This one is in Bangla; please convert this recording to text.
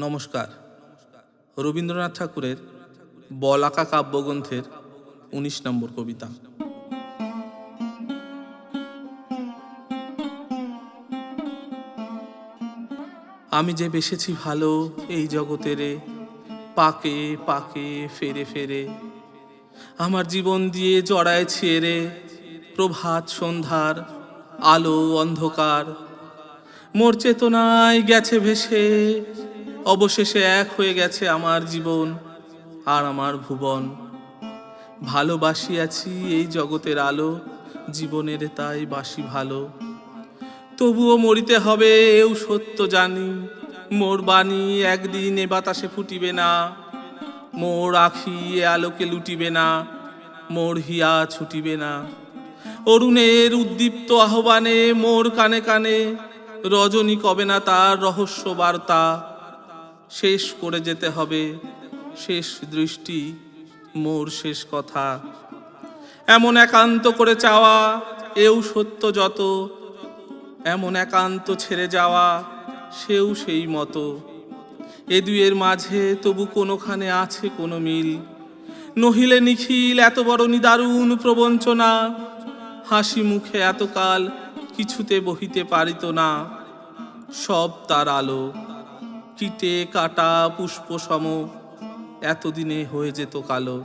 নমস্কার। রবীন্দ্রনাথ ঠাকুরের বলাকা কাব্যগ্রন্থের উনিশ নম্বর কবিতা। আমি যে বেসেছি ভালো এই জগতেরে পাকে পাকে ফেরে ফেরে। আমার জীবন দিয়ে জড়ায় এরে প্রভাত সন্ধ্যার আলো অন্ধকার। মোর চেতনায় গেছে ভেসে অবশেষে এক হয়ে গেছে আমার জীবন আর আমার ভুবন। ভালোবাসি আছি এই জগতের আলো, জীবনের তাই বাসি ভালো। তবুও মরিতে হবে, এও সত্য জানি, মোর বাণী একদিন এ বাতাসে ফুটিবে না। মোর আখি এ আলোকে লুটিবে না, মোর হিয়া ছুটিবে না। অরুণের উদ্দীপ্ত আহ্বানে মোর কানে কানে, রজনী কবে না তার রহস্য বার্তা শেষ করে যেতে হবে। শেষ দৃষ্টি মোর শেষ কথা। এমন একান্ত করে চাওয়া, এও সত্য যত। এমন একান্ত ছেড়ে যাওয়া, সেও সেই মতো। এ দুয়ের মাঝে তবু কোনোখানে আছে কোনো মিল। নহিলে নিখিল এত বড় নিদারুণ প্রবঞ্চনা, হাসি মুখে এতকাল কিছুতে বহিতে পারিত না। সব তার আলো। কীটে কাটা পুষ্প সম। এতদিনে হয়ে যেত কালো।